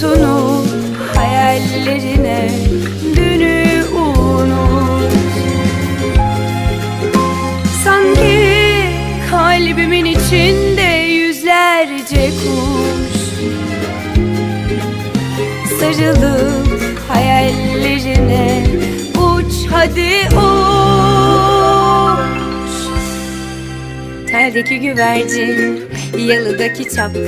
tutunup hayallerine dünü unut. Sanki kalbimin içinde yüzlerce kuş Sarılıp hayallerine uç hadi uç. Teldeki güvercin, yalıdaki çapkın.